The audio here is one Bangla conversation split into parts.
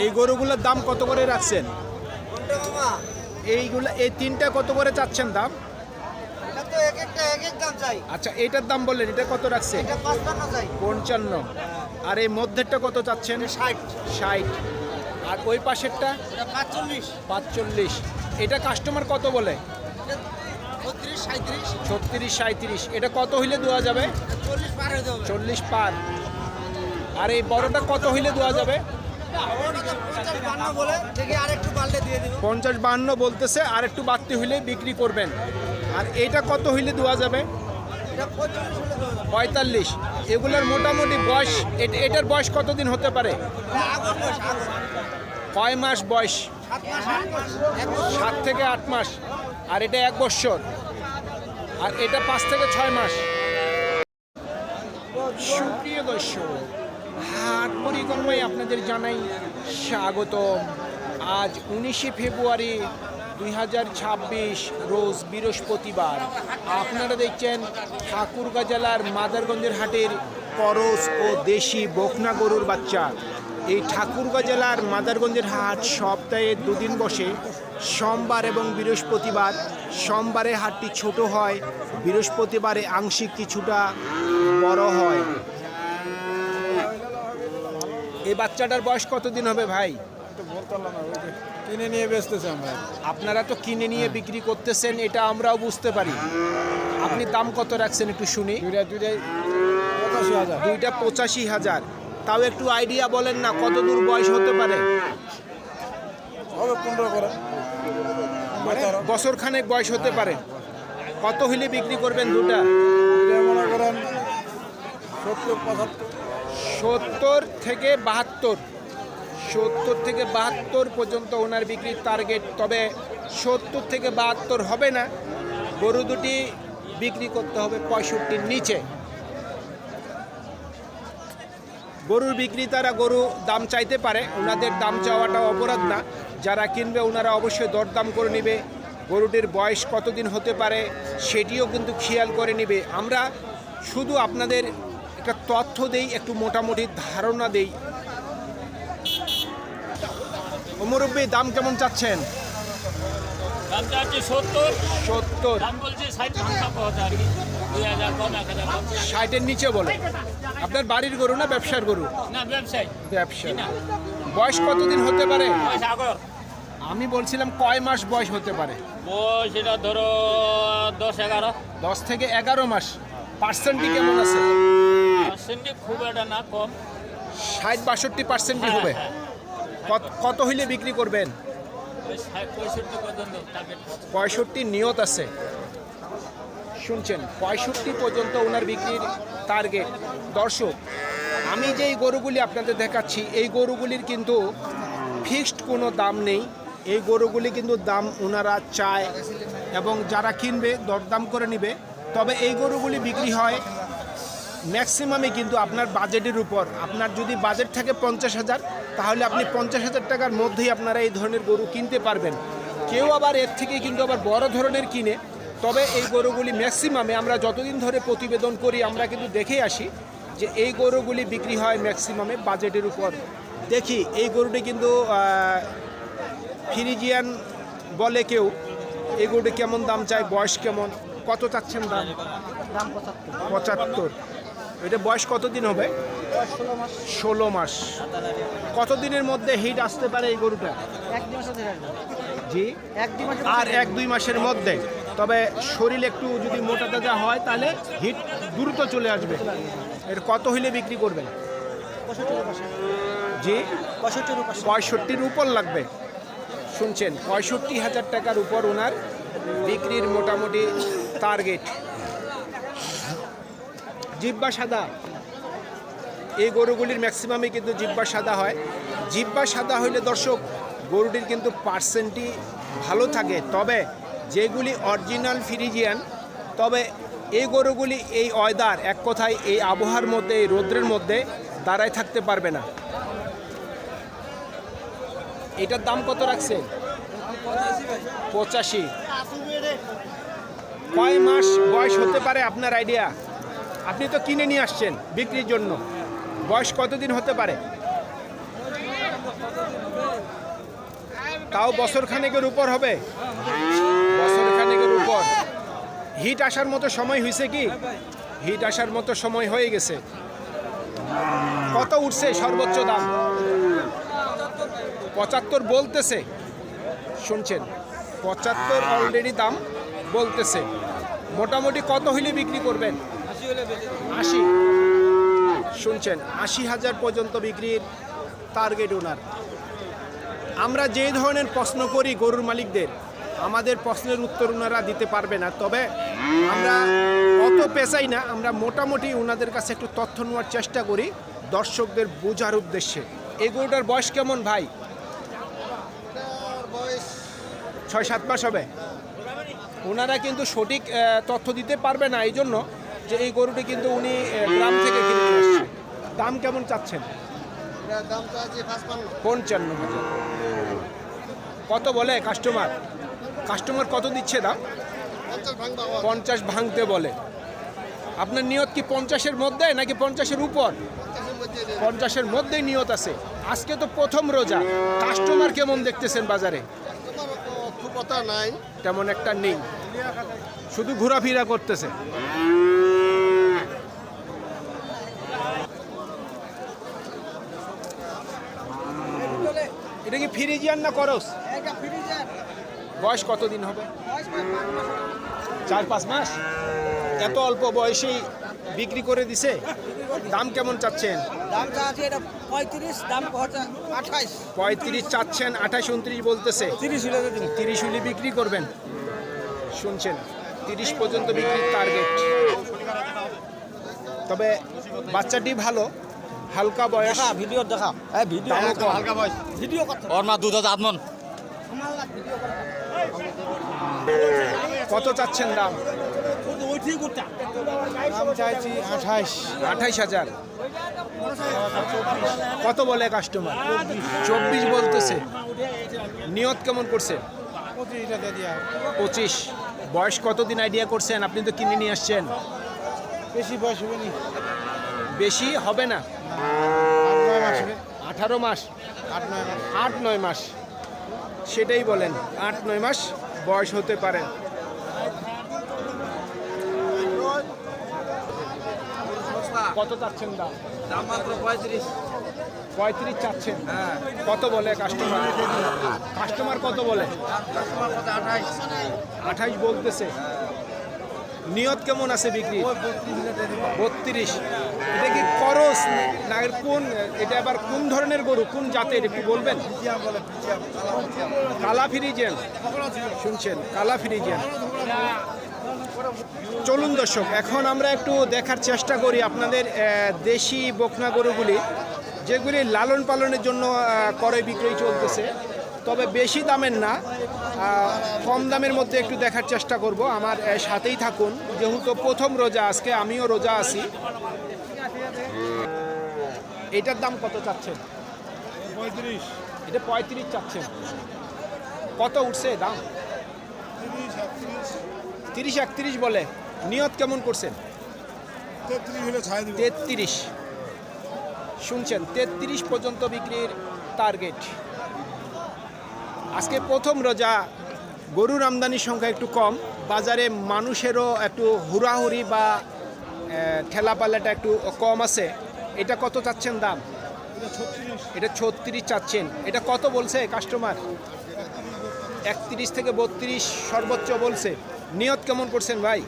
এই গরুগুলোর দাম কত করে রাখছেন? এইগুলো, এই তিনটা কত করে চাচ্ছেন দাম? আচ্ছা এটার দাম বললেন, এটা কত চাই পঞ্চান্ন। আর এই মধ্যেরটা কত চাচ্ছেন? ষাট। ষাট আর ওই পাশেরটা? পাঁচচল্লিশ। পাঁচচল্লিশ এটা কাস্টমার কত বলে? ছত্রিশ সাঁত্রিশ এটা কত হইলে দেওয়া যাবে? চল্লিশ পার। আর এই বড়টা কত হইলে দেওয়া যাবে? পঞ্চাশ বান্ন বলতেছে আর একটু বাড়তি হইলে বিক্রি করবেন। আর এটা কত হইলে দেওয়া যাবে? পঁয়তাল্লিশ। এগুলোর মোটামুটি বয়স, এট- এটার বয়স কতদিন হতে পারে? কয় মাস বয়স? সাত বছর থেকে আট মাস। আর এটা এক বৎসর আর এটা পাঁচ থেকে ছয় মাস। সুপ্রিয় দর্শক হাট পরিক্রমায় আপনাদের জানাই স্বাগত আজ উনিশে ফেব্রুয়ারি দুই হাজার ছাব্বিশ, রোজ বৃহস্পতিবার। আপনারা দেখছেন ঠাকুরগাঁ জেলার মাদারগঞ্জের হাটের করস ও দেশি বকনা গরুর বাচ্চা। এই ঠাকুরগাঁ জেলার মাদারগঞ্জের হাট সপ্তাহে দুদিন বসে। সোমবার এবং বৃহস্পতিবার। সোমবারে হাটটি ছোট হয়, বৃহস্পতিবারে আংশিক কিছুটা বড় হয়। এই বাচ্চাটার বয়স কতদিন হবে ভাই? কিনে নিয়ে বেচতেছে আমরা। আপনারা তো কিনে নিয়ে বিক্রি করতেছেন এটা আমরাও বুঝতে পারি। আপনি দাম কত রাখছেন একটু শুনি? দুইটা দুইটাই পঁচাশি হাজার। দুইটা পঁচাশি হাজার। তাও একটু আইডিয়া বলেন না কত দূর বয়স হতে পারে? হবে পনেরো করে। মানে বছর খানেক বয়স হতে পারে। কত হইলে বিক্রি করবেন দুটা? মনে করেন সত্তর পঁচাত্তর। সত্তর থেকে বাহাত্তর। সত্তর থেকে বাহাত্তর পর্যন্ত ওনার বিক্রির টার্গেট তবে সত্তর থেকে বাহাত্তর হবে না। গরু দুটি বিক্রি করতে হবে পঁয়ষট্টির নিচে। গরুর বিক্রেতারা গরু দাম চাইতে পারে, ওনাদের দাম চাওয়াটা অপরাধ না। যারা কিনবে, ওনারা অবশ্যই দরদাম করে নেবে। গরুটির বয়স কতদিন হতে পারে, সেটিও কিন্তু খেয়াল করে নেবে। আমরা শুধু আপনাদের একটা তথ্য দেই একটু মোটামুটি ধারণা দেই। মুরব্বী দাম কেমন চাচ্ছেন? সত্তর। ষাটের নিচে বলে। আপনার বাড়ির গরু না ব্যবসার গরু? ব্যবসা বয়স কতদিন হতে পারে? আমি বলছিলাম কয় মাস বয়স হতে পারে? বয়স এটা ধরো দশ এগারো। দশ থেকে এগারো মাস। পার্সেন্টই কেমন আছে? পার্সেন্টে খুব একটা না কম। ষাট বাষট্টি পার্সেন্টই হবে। কত- কত হইলে বিক্রি করবেন? পঁয়ষট্টি নিয়ত আছে। শুনছেন পঁয়ষট্টি পর্যন্ত ওনার বিক্রির টার্গেট দর্শক আমি যেই গরুগুলি আপনাদের দেখাচ্ছি এই গরুগুলির কিন্তু ফিক্সড কোনো দাম নেই। এই গরুগুলি কিন্তু দাম ওনারা চায় এবং যারা কিনবে দরদাম করে নিবে। তবে এই গরুগুলি বিক্রি হয় ম্যাক্সিমামে কিন্তু আপনার বাজেটের উপর। আপনার যদি বাজেট থাকে পঞ্চাশ হাজার, তাহলে আপনি পঞ্চাশ হাজার টাকার মধ্যেই আপনারা এই ধরনের গরু কিনতে পারবেন। কেউ আবার এর থেকে কিন্তু আবার বড় ধরনের কিনে, তবে এই গরুগুলি ম্যাক্সিমামে আমরা যতদিন ধরে প্রতিবেদন করি, আমরা কিন্তু দেখে আসি যে এই গরুগুলি বিক্রি হয় ম্যাক্সিমামে বাজেটের উপর। দেখি, এই গরুটি কিন্তু ফ্রিজিয়ান বলে কেউ, এই গরুটি কেমন দাম চায়, বয়স কেমন? কত চাচ্ছেন দাম? দাম পঁচাত্তর। এটা বয়স কতদিন হবে? ষোলো মাস। কতদিনের মধ্যে হিট আসতে পারে এই গরুটা? জি? আর এক দুই মাসের মধ্যে। তবে শরীর একটু যদি মোটা তাজা হয় তাহলে হিট দ্রুত চলে আসবে। এর কত হইলে বিক্রি করবেন? জি? পঁয়ষট্টির উপর লাগবে। শুনছেন পঁয়ষট্টি হাজার টাকার উপর ওনার বিক্রির মোটামুটি টার্গেট জিব্বা সাদা। এই গরুগুলির ম্যাক্সিমামই কিন্তু জিব্বা সাদা হয়। জিব্বা সাদা হইলে দর্শক, গরুটির কিন্তু পার্সেন্টই ভালো থাকে। তবে যেগুলি অরিজিনাল ফ্রিজিয়ান তবে এই গরুগুলি এই ওয়েদার এক কথায় এই আবহাওয়ার মধ্যে, এই রৌদ্রের মধ্যে দাঁড়ায় থাকতে পারবে না। এটার দাম কত রাখছে পঁচাশি। কয় মাস বয়স হতে পারে আপনার আইডিয়া আপনি তো কিনে নিয়ে আসছেন বিক্রির জন্য। বয়স কতদিন হতে পারে? তাও বছর খানেকের উপর হবে? বছর খানেকের উপর। হিট আসার মতো সময় হয়েছে কি? হিট আসার মতো সময় হয়ে গেছে। কত উঠছে সর্বোচ্চ দাম? পঁচাত্তর বলতেছে। শুনছেন? পঁচাত্তর অলরেডি দাম বলতেছে। মোটামুটি কত হইলে বিক্রি করবেন? আশি। শুনছেন, আশি হাজার পর্যন্ত বিক্রির টার্গেট ওনার আমরা যে ধরনের প্রশ্ন করি গরুর মালিকদের, আমাদের প্রশ্নের উত্তর ওনারা দিতে পারবে না। তবে আমরা অত পেশাই না, আমরা মোটামুটি ওনাদের কাছে একটু তথ্য নেওয়ার চেষ্টা করি দর্শকদের বোঝার উদ্দেশ্যে। এই গরুটার বয়স কেমন ভাই? ছয় সাত মাস হবে? ওনারা কিন্তু সঠিক তথ্য দিতে পারবে না এই জন্য যে এই গরুটি কিন্তু উনি গ্রাম থেকে কিনে নিয়ে আসছে। দাম কেমন চাচ্ছেন? পঞ্চান্ন হাজার? কত বলে কাস্টমার কাস্টমার কত দিচ্ছে দাম? পঞ্চাশ ভাঙতে বলে। আপনার নিয়ত কি পঞ্চাশের মধ্যে নাকি পঞ্চাশের উপর? পঞ্চাশের মধ্যেই নিয়ত আছে। আজকে তো প্রথম রোজা। কাস্টমার কেমন দেখতেছেন বাজারে? নাই। তেমন একটা নেই। শুধু ঘোরাফেরা করতেছে। এটা কি ফ্রিজিয়ান না করস? বয়স কতদিন হবে? চার পাঁচ মাস? এত অল্প বয়সেই বিক্রি করে দিছে? দাম কেমন চাচ্ছেন? দাম চা এটা পঁয়ত্রিশ দাম আঠাইশ। পঁয়ত্রিশ চাচ্ছেন আঠাশ উনত্রিশ বলতেছে। তিরিশ তিরিশ হলে বিক্রি করবেন? শুনছেন তিরিশ পর্যন্ত বিক্রির টার্গেট তবে বাচ্চাটি ভালো হালকা বয়স। ভিডিও দেখা। হ্যাঁ ভিডিও হালকা বয়স। ভিডিও ওর মা দুধ আত্মন কত চাচ্ছেন দাম? দাম চাইছি হাজার। কত বলে কাস্টমার চব্বিশ বলতেছে। নিয়ত কেমন করছে? পঁচিশ। বয়স কতদিন আইডিয়া করছেন? আপনি তো কিনে নিয়ে আসছেন। বেশি বয়স হবে নি। বেশি হবে না? আঠারো মাস? আট নয় মাস। আট নয় মাস। সেটাই বলেন। আট নয় মাস বয়স হতে পারে। কত চাচ্ছেন দাম? দাম মাত্র পঁয়ত্রিশ। পঁয়ত্রিশ চাচ্ছেন। কত বলে কাস্টমার কাস্টমার কত বলে? কাস্টমার আঠাইশ। আঠাইশ বলতেছে। নিয়ত কেমন আছে বিক্রি বত্রিশ এটা কি করস না কোন এটা আবার কোন ধরনের গরু? কোন জাতের? একটু বলবেন? কালা ফিরিজেন শুনছেন কালা ফিরিজেন চলুন দর্শক এখন আমরা একটু দেখার চেষ্টা করি আপনাদের দেশি বকনা গরুগুলি যেগুলি লালন পালনের জন্য ক্রয় বিক্রয় চলতেছে। তবে বেশি দামের না কম দামের মধ্যে একটু দেখার চেষ্টা করব। আমার সাথেই থাকুন। যেহেতু প্রথম রোজা আজকে আমিও রোজা আছি। এটার দাম কত চাচ্ছেন? পঁয়ত্রিশ। এটা পঁয়ত্রিশ চাচ্ছেন। কত উঠছে দাম? তিরিশ একত্রিশ বলে। নিয়ত কেমন করছেন? তেত্রিশ শুনছেন তেত্রিশ পর্যন্ত বিক্রির টার্গেট আজকে প্রথম রোজা গরুর আমদানির সংখ্যা একটু কম বাজারে মানুষেরও একটু হুড়াহুড়ি বা আহ, ঠেলাপাল্লাটা একটু কম আছে। এটা কত চাচ্ছেন দাম? এটা ছত্রিশ। চাচ্ছেন। এটা কত বলছে কাস্টমার একত্রিশ থেকে বত্রিশ সর্বোচ্চ বলছে। নিয়ত কেমন করছেন ভাই?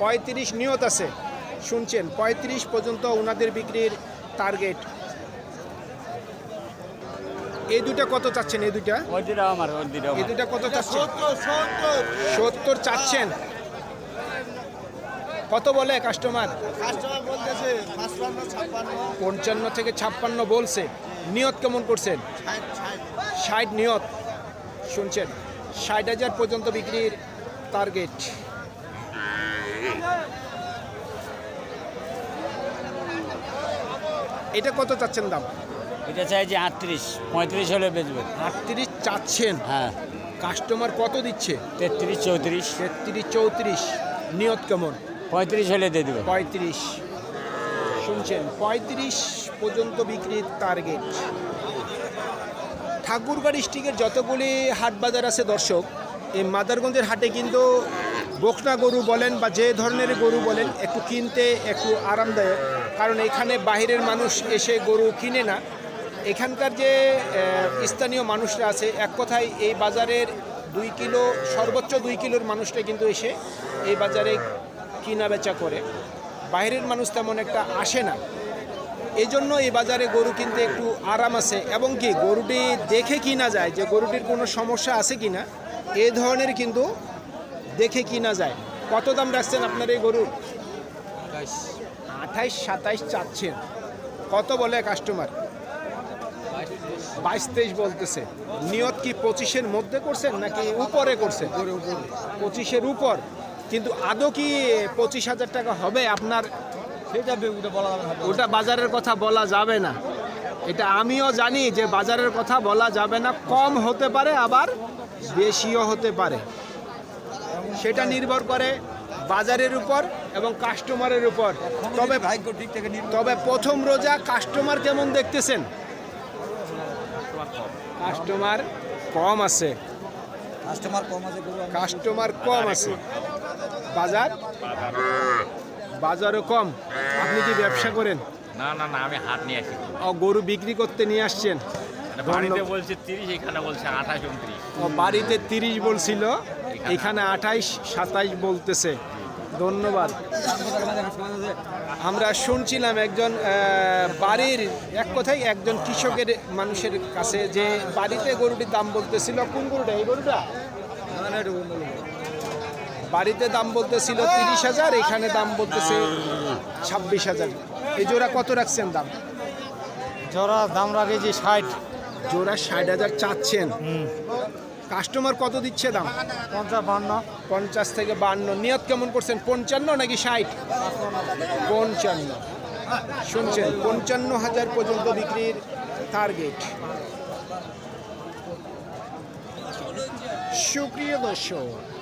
পঁয়ত্রিশ নিয়ত আছে শুনছেন? পঁয়ত্রিশ পর্যন্ত ওনাদের বিক্রির টার্গেট এই দুটা কত চাচ্ছেন? এই দুটা ওই দুটা আমার ওই দুটা এই দুটা কত চাচ্ছেন? সত্তর চাচ্ছেন। কত বলে কাস্টমার পঞ্চান্ন থেকে ছাপ্পান্ন বলছে। নিয়ত কেমন করছেন? ষাট নিয়ত শুনছেন? ষাট হাজার পর্যন্ত বিক্রির টার্গেট এটা কত চাচ্ছেন দাম? এটা চাই যে আটত্রিশ পঁয়ত্রিশ হলে বেচবে। আটত্রিশ চাচ্ছেন? হ্যাঁ। কাস্টমার কত দিচ্ছে? তেত্রিশ চৌত্রিশ। তেত্রিশ চৌত্রিশ। নিয়ত কেমন? পঁয়ত্রিশ হলে দিয়ে দেবে। পঁয়ত্রিশ। শুনছেন পঁয়ত্রিশ পর্যন্ত বিক্রির টার্গেট ঠাকুরগাঁ ডিস্ট্রিক্টের যতগুলি হাট বাজার আছে দর্শক, এই মাদারগঞ্জের হাটে কিন্তু বকনা গরু বলেন বা যে ধরনের গরু বলেন, একটু কিনতে একটু আরামদায়ক। কারণ এখানে বাইরের মানুষ এসে গরু কিনে না। এখানকার যে স্থানীয় মানুষরা আছে, এক কথায় এই বাজারের দুই কিলো, সর্বোচ্চ দুই কিলোর মানুষটা কিন্তু এসে এই বাজারে কিনা বেচা করে। বাইরের মানুষ তেমন একটা আসে না। এই জন্য এই বাজারে গরু কিনতে একটু আরাম আছে। এবং কি গরুটি দেখে কিনা যায় যে গরুটির কোনো সমস্যা আছে কি না এ ধরনের কিন্তু দেখে কিনা যায়। কত দাম রাখছেন আপনার এই গরুর আঠাইশ। সাতাইশ চাচ্ছেন। কত বলে কাস্টমার বাইশ তেইশ বলতেছে। নিয়ত কি পঁচিশের মধ্যে করছেন নাকি উপরে করছেন? পঁচিশের উপর। কিন্তু আদৌ কি পঁচিশ হাজার টাকা হবে আপনার ওটা বাজারের কথা বলা যাবে না। এটা আমিও জানি যে বাজারের কথা বলা যাবে না। কম হতে পারে আবার বেশিও হতে পারে। সেটা নির্ভর করে বাজারের উপর এবং কাস্টমারের উপর। তবে ভাগ্য দিক থেকে তবে প্রথম রোজা কাস্টমার কেমন দেখতেছেন? কাস্টমার কম আছে। কাস্টমার কম আছে কাস্টমার কম আছে। বাজার। বাজারও কম। আপনি কি ব্যবসা করেন? না না না আমি হাট নিয়ে আসি। ও গরু বিক্রি করতে নিয়ে আসছেন? মানে বাড়িতে বলছে তিরিশ এখানে বলছে আঠাশ উনত্রিশ। ও বাড়িতে তিরিশ বলছিল এখানে আঠাইশ সাতাইশ বলতেছে। ধন্যবাদ। আমরা শুনছিলাম একজন বাড়ির এক কথায় একজন কৃষকের মানুষের কাছে যে বাড়িতে গরুটির দাম বলতেছিল। কোন গরুটা? এই গরুটা? বাড়িতে দাম বলতেছিল তিরিশ হাজার এখানে দাম বলতেছে ছাব্বিশ হাজার। এই জোড়া কত রাখছেন দাম? জোড়া দাম রাখে যে ষাট। জোড়া ষাট হাজার চাচ্ছেন। কাস্টমার কত দিচ্ছে দাম? পঞ্চাশ বান্ন পঞ্চাশ থেকে বান্ন। নিয়ত কেমন করছেন? পঞ্চান্ন নাকি ষাট? পঞ্চান্ন। শুনছেন পঞ্চান্ন হাজার পর্যন্ত বিক্রির টার্গেট সুপ্রিয় দর্শক